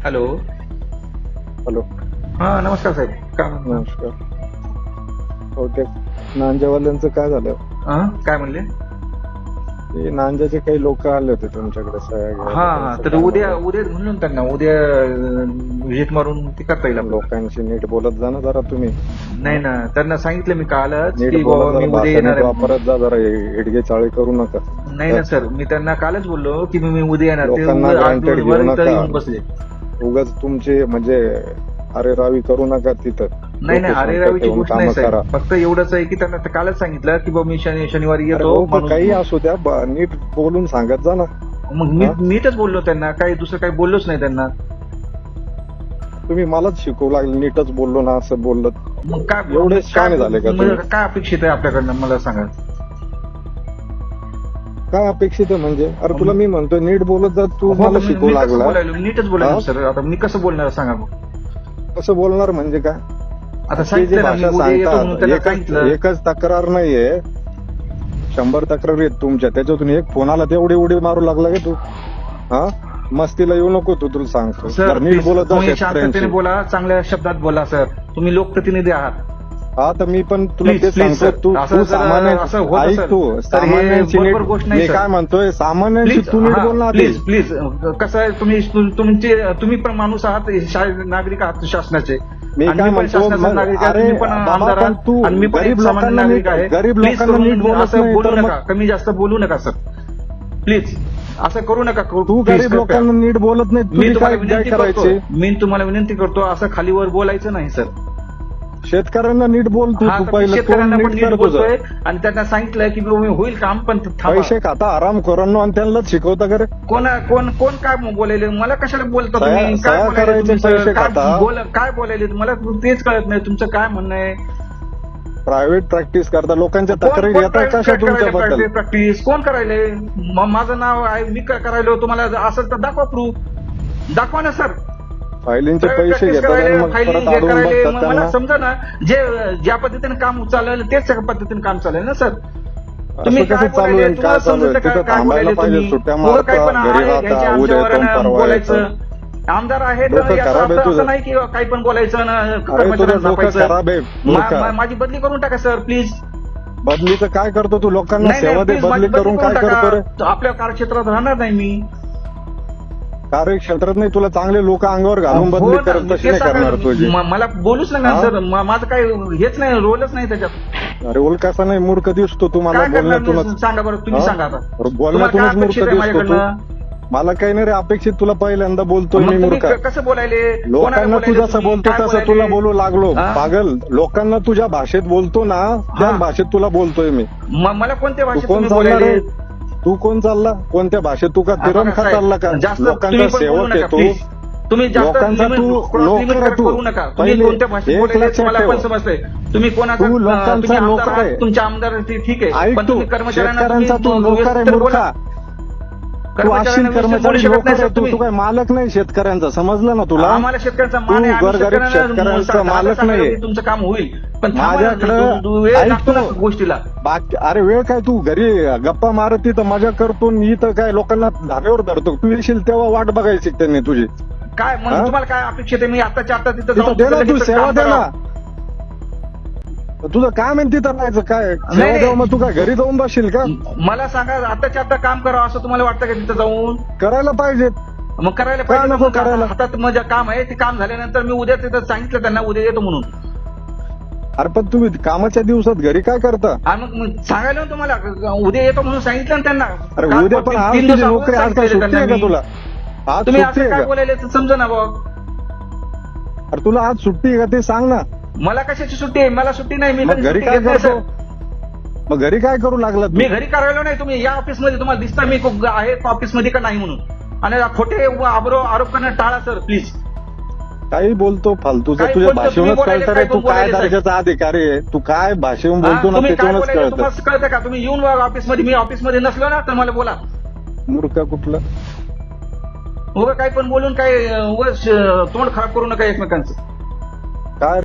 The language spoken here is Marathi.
हॅलो हॅलो हा नमस्कार साहेब काय म्हणता? नमस्कार ते नांजेवाल्यांचं काय झालं हा काय म्हणले ते नांजाचे काही लोक आले होते तुमच्याकडे सह्या घ्यायला. हा हा तर उद्या? उद्या म्हणून त्यांना उद्या व्हिजिट मारून ते करता येईल आपलं. लोकांशी नीट बोलत जा ना जरा तुम्ही नाही ना त्यांना सांगितलं मी कालच नीट की बाबा बोलत मी उद्या येणार आहे वापरत जा जरा हिडगे चाळे करू नका नाही ना सर मी त्यांना कालच बोललो की मी मी उद्या येणार ते लोकांना उगाच आज granted दिवसभर घेऊ इथं नका. येऊन बसले उगाच तुमचे म्हणजे अरे रावी करू नका तिथं. नाही नाही अरे रावीची गोष्ट नाही. साहेब. फक्त एवढंच आहे की त्यांना कालच सांगितलं की बाबा मी शनि शनिवारी येतो हो, काही असू द्या नीट बोलून सांगत जा ना. मग मी? नीटच बोललो त्यांना काही दुसरं काही बोललोच नाही त्यांना. तुम्ही मलाच शिकवू लागले नीटच बोललो ना असं बोललं. मग काय एवढे काय- झाले का? काय अपेक्षित आहे आपल्याकडनं मला सांगा. काय अपेक्षित आहे म्हणजे? अरे तुला मी म्हणतोय नीट बोलत जा तू मला मी- शिकवू मी कसं लागला. बोलायलो? नीटच बोलायलो हा? सर. आता मी कसं बोलणार सांगा मग. कसं बोलणार म्हणजे काय? आता ते जे सांगितलं ना मी भाषा उद्या येतो म्हणून सांगतात एकच सांगितलं. एकच तक्रार नाहीये. शंभर तक्रार आहेत तुमच्या त्याच्यातून एक फोनाला तेवढी उडी मारू लागला का तू? हा? मस्तीला येऊ नको तू तुला सांगतो. सर जरा नीट please, बोलत जा तुम्ही शांततेने शेतकऱ्यांशी बोला चांगल्या शब्दात बोला सर. तुम्ही लोकप्रतिनिधी आहात. हा तर मी पण तुला Please, तेच please, सांगतो sir. तू असं तू जर- सामान्य असं होतं, ऐक. तू तर हे सामान्यांची नीट बरोबर गोष्ट नाही, मी sir. काय म्हणतोय सामान्यांची प्लीज तू नीट बोल ना आधी. प्लीज प्लीज कसं आहे तुम्ही तुमचे तुम्ही पण माणूस आहात शा- नागरिक आहात शासनाचे मी आणि काय पण म्हणतो, शासनाचा मग- नागरिक आहे अरे तुम्ही पण बाबा, आमदार पण आहात तू आणि मी पण एक गरीब सामान्य लोकांना नागरिक नीट- आहे गरीब Please लोकांना करून नीट बोलत असं नाही, बोलू तर मग- नका कमी जास्त बोलू नका सर प्लीज असं करू नका तू Please, गरीब कृपया. लोकांना नीट बोलत नाही मी तुम्हाला काय काय विनंती करतो करायची मी तुम्हाला विनंती करतो असं खालीवर बोलायचं नाही सर शेतकऱ्यांना नीट बोल तू. हा तू तर मी पहिलं शेतकऱ्यांना तोंड पण नीट नीट कर बोलतोय तुझं आणि त्यांना सांगितलंय की बाबा होईल काम पण थांबा. पैसे खाता आराम करून आणि त्यांनाच शिकवता का रे कोण कोण कोण काय बोलायले मला कशाला बोलता सह्या- तुम्ही? सह्या काय बोलायले करायचे तुम्ही सर? पैसे काय खाता. बोल- काय बोलायले? मला तेच कळत नाही. तुमचं काय म्हणणं आहे? प्रायव्हेट प्रॅक्टिस करता. लोकांच्या कोण- तक्रारी कोण येतात कशा करायले तुमच्याबद्दल? practice? कोण करायले? म- माझं नाव आहे मी काय करायलो तुम्हाला असेल तर दाखवा प्रूफ दाखवा ना सर फायलिंगचे पैसे practice घेतात आणि करायले, मग filing परत अडवून करायले, बघतात मग मला त्यांना. समजा ना जे ज्या पद्धतीने काम चालेल तेच पद्धतीने काम चालेल ना सर? असं तुम्ही कसं काय चालू बोलायले? आहे तुम्हाला काय चालू आहे? समजतं का? तिथं काय थांबायला बोलायले पाहिजे? तुम्ही? सुट्ट्या उगाच काही पण मारता घरी आहे, घ्यायचे राहता उद्या आमच्यावर परवा बोलायचं. आमदार आहे तर डोकं याचा खराब आहे अर्थ तुझं. असं नाही की काही पण बोलायचं ना अरे तुझं कर्मचाऱ्यांना डोकं जपायचं. खराब आहे मा- मूर्ख. मा- माझी बदली करून टाका सर प्लीज. बदलीचं काय करतो तू? लोकांना सेवा दे बदली करून काय करतो रे? आपल्या कार्यक्षेत्रात राहणार नाही मी. कार्यक्षेत्रात नाही तुला चांगले लोक अंगावर घालून हो बदली ना, करत नाही करणार तुझी म- मला बोलूच नका हा? सर म- माझं काही हेच नाही रोलच नाही त्याच्यात अरे उलकासा नाही मूर्ख दिसतो तुम्हाला काय करणार बोलण्यातूनच? सांगा बरं तुम्ही हा? सांगा आता अरे तुम्हाला बोलण्यातूनच काय मूर्ख अपेक्षित आहे दिसतो तू माझ्याकडनं मला काही नाही रे अपेक्षित तुला पहिल्यांदा बोलतोय मग मी तुम्ही मूर्ख क- कसं बोलायले कोणाला लोकांना तू बोलायले जसं तुम्ही? बोलतो काय तसं बोलायले? तुला बोलू लागलो हा? पागल लोकांना तुझ्या भाषेत बोलतो ना त्या हा. भाषेत तुला बोलतोय मी म- मला कोणत्या तू भाषेत कोण तुम्ही चालला बोलायले रे तू कोण चालला कोणत्या भाषेत तू का बघा खा चालला का जास्त लोकांचा सेवक आहे तू. तुम्ही जास्त लोकांचा तू cross लोक limit आहे तू. करू नका तुम्ही पहिले कोणत्या भाषेत एक बोलायले लक्षात मला ठेव. पण समजतंय तुम्ही कोणाचा तू लोकांचा आहात, आहे. तुमच्या आमदार ठीक आहे ऐक पण तू शेतकऱ्यांचा तू नोकर आहे. मूर्खा कर्मचारी नाही तू काय मालक नाही शेतकऱ्यांचा समजलं ना तुला? आम्हाला शेतकऱ्यांचा तू मान आहे आम्ही गोरगरीब शेतकऱ्यांना शेतकऱ्यांचा सांगा- मालक नाहीये. की तुमचं काम होईल. पण थांबा ना, माझ्याकडं तू- तू वेळ ऐक लागतो ना तू. गोष्टीला. बाकी अरे वेळ काय तू घरी गप्पा मारत तिथं मजा करतो आणि इथं काय लोकांना धाब्यावर धरतो. तू येशील तेव्हा वाट बघायची त्यांनी तुझी? काय? मग हा? तुम्हाला काय अपेक्षित आहे? मी आताच्या आता तिथं तिथं जाऊन दे ना लगेच तू सेवा काम दे ना. करावं? तुझं काम आहे ना तिथं राहायचं काय? नाही. मग तू काय घरी जाऊन बसशील का? मला सांगा आताच्या आता काम करावं असं तुम्हाला वाटतं का तिथं जाऊन? करायला पाहिजे. मग करायला पाहिजे ना नको मग करायला? हातात माझं काम आहे ते काम झाल्यानंतर मी उद्या तिथं सांगितलं त्यांना उद्या येतो म्हणून. अरे पण तुम्ही कामाच्या दिवसात घरी काय करता? आणि मग मग सांगायला ना तुम्हाला उद्या येतो म्हणून सांगितलं ना त्यांना. अरे काम उद्या पण आज तीन तुझी दिवसापूर्वी नोकरी आज काय सांगितलेलं सुट्टी आहे त्यांना का मी. तुला? आज तुम्ही सुट्टी असं आहे काय का? बोलायले तर समजा ना भाऊ? अरे तुला आज सुट्टी आहे का ते सांग ना. मला कशाची सुट्टी आहे? मला सुट्टी नाही मी मग घरी काय करतो. मग घरी काय करू लागला? मी घरी करायला नाही तुम्ही या ऑफिसमध्ये तुम्हाला दिसता मी खूप आहे ऑफिसमध्ये का नाही म्हणून. आणि खोटे व आरोप करणं टाळा सर प्लीज काही बोलतो फालतूचं तुझ्या भाषेवरच कळतं रे काय तू काय. दर्जाचा अधिकारी आहे? तू काय भाषेवरून बोलतो ना काय त्याच्यावरच कळतं. कळतं का? तुम्ही येऊन ऑफिसमध्ये मी ऑफिसमध्ये नसलो ना तर मला बोला. मूर्ख कुठलं? उगा काही पण बोलून काय तोंड खराब करू नका एकमेकांचं. काय?